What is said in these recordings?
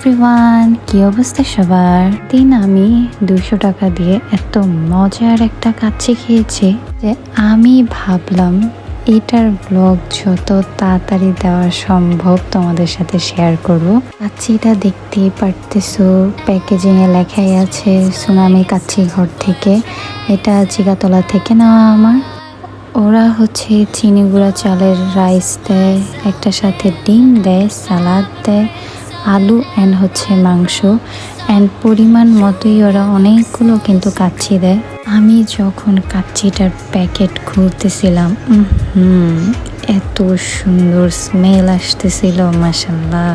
Everyone কি অবস্থা সবার? দিন আমি দুশো টাকা দিয়ে এত মজার একটা কাচ্চি খেয়েছি যে আমি ভাবলাম এটার ব্লগ যত তাড়াতাড়ি দেওয়া সম্ভব তোমাদের সাথে শেয়ার করব। কাচ্চিটা দেখতেই পারতেছো এ লেখাই আছে, সুনামি কাচ্চি ঘর থেকে। এটা জিগাতলা থেকে নেওয়া আমার। ওরা হচ্ছে চিনি গুঁড়া চালের রাইস দেয় একটা সাথে ডিম দেয় সালাদ দেয়। আলু অ্যান্ড হচ্ছে মাংস। অ্যান্ড পরিমাণ মতোই ওরা অনেকগুলো কিন্তু কাচ্ছি দেয়। আমি যখন কাচ্চিটার প্যাকেট খুলতেছিলাম হুম, এত সুন্দর স্মেল আসতেছিল মাসাল্লাহ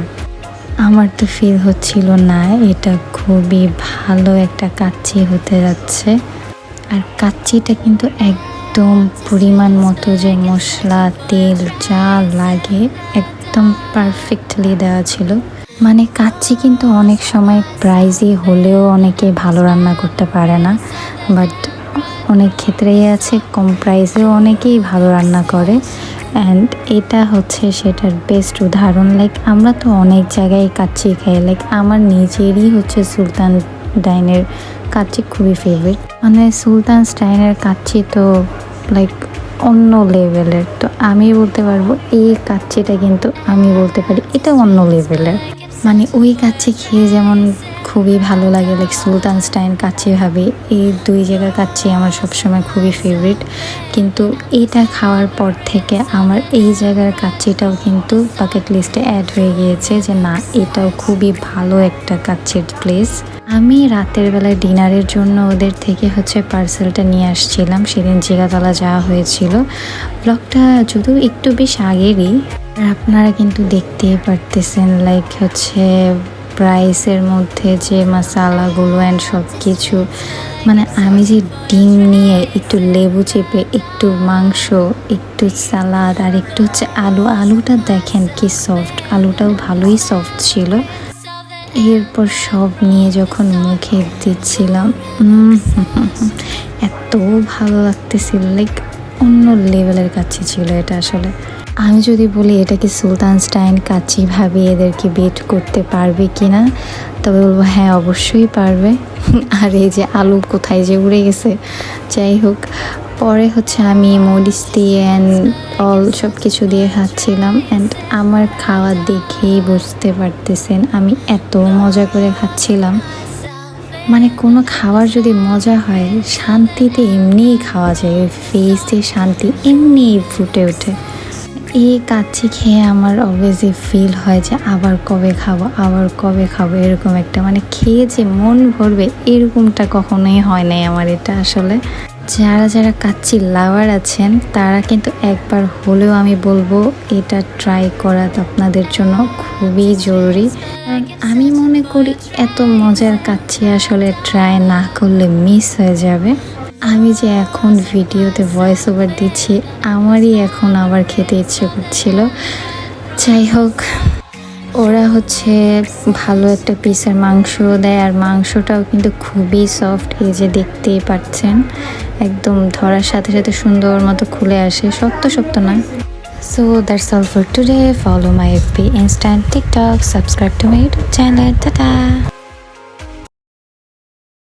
আমার তো ফিল হচ্ছিল না, এটা খুবই ভালো একটা কাচ্চি হতে যাচ্ছে। আর কাচ্চিটা কিন্তু একদম পরিমাণ মতো যে মশলা, তেল যা লাগে, একদম পারফেক্টলি দেওয়া ছিল। মানে কাচ্চি কিন্তু অনেক সময় প্রাইজই হলেও অনেকে ভালো রান্না করতে পারে না। বাট অনেক ক্ষেত্রেই আছে, কম প্রাইসেও অনেকেই ভালো রান্না করে। অ্যান্ড এটা হচ্ছে সেটার বেস্ট উদাহরণ। লাইক আমরা তো অনেক জায়গায় কাচ্চি খাই। লাইক আমার নিজেরই হচ্ছে সুলতান ডাইনের কাচ্চি খুবই ফেভারিট মানে সুলতান স্টাইনের কাচ্চি তো লাইক অন্য লেভেলের তো আমি বলতে পারব, এই কাচ্চিটা কিন্তু আমি বলতে পারি, এটা অন্য লেভেলের মানে ওই কাচ্চি খেয়ে যেমন খুবই ভালো লাগে লাইক সুলতান স্টাইন কাচ্চি ভাবে। এই দুই জায়গার কাচ্চি আমার সবসময় খুবই ফেভারিট কিন্তু এটা খাওয়ার পর থেকে আমার এই জায়গার কাচ্চিটাও কিন্তু বাকেট লিস্টে অ্যাড হয়ে গিয়েছে যে না, এটাও খুবই ভালো একটা কাচ্চির প্লেস আমি রাতের বেলায় ডিনারের জন্য ওদের থেকে হচ্ছে পার্সেলটা নিয়ে আসছিলাম। সেদিন জিগাতলা যাওয়া হয়েছিল। ব্লগটা যদিও একটু বেশ আগেরই আপনারা কিন্তু দেখতেই পারতেছেন লাইক হচ্ছে প্রাইসের মধ্যে যে মশালাগুলো অ্যান্ড সব কিছু মানে আমি যে ডিম নিয়ে একটু লেবু চেপে একটু মাংস, একটু সালাদ আর একটু হচ্ছে আলু, আলুটা দেখেন কি সফট আলুটাও ভালোই সফট ছিল। এরপর সব নিয়ে যখন মুখে দিচ্ছিলাম এত ভালো লাগতেছিল লাইক অন্য লেভেলের কাছে ছিল এটা আসলে। আমি যদি বলি, এটা কি সুলতান স্টাইন ভাবে এদেরকে বেট করতে পারবে কি না তবে বলব হ্যাঁ অবশ্যই পারবে। আর এই যে আলু কোথায় যে উড়ে গেছে, যাই হোক। পরে হচ্ছে আমি মরিচ দিয়ে অ্যান্ড অল সব কিছু দিয়ে খাচ্ছিলাম। অ্যান্ড আমার খাওয়া দেখেই বুঝতে পারতেছেন, আমি এত মজা করে খাচ্ছিলাম। মানে কোনো খাবার যদি মজা হয়, শান্তিতে এমনিই খাওয়া যায়। ফেসে শান্তি এমনিই ফুটে ওঠে। এই কাচ্চি খেয়ে আমার অবভিয়াসলি ফিল হয় যে আবার কবে খাব, আবার কবে খাব, এরকম একটা মানে খেয়ে যে মন ভরবে, এরকমটা কখনোই হয় নাই আমার এটা আসলে। যারা যারা কাচ্চি লাভার আছেন, তারা কিন্তু একবার হলেও আমি বলব এটা ট্রাই করা আপনাদের জন্য খুবই জরুরি। আমি মনে করি এত মজার কাচ্চি আসলে ট্রাই না করলে মিস হয়ে যাবে। আমি যে এখন ভিডিওতে ভয়েস ওভার দিচ্ছি, আমারই এখন আবার খেতে ইচ্ছে করছিল। যাই হোক, ওরা হচ্ছে ভালো একটা পিসের মাংস দেয়, আর মাংসটাও কিন্তু খুবই সফট এই যে দেখতেই পাচ্ছেন। একদম ধরার সাথে সাথে সুন্দর মতো খুলে আসে, শক্ত শক্ত না। So that's all for today follow my F B instant TikTok subscribe to my YouTube channel tata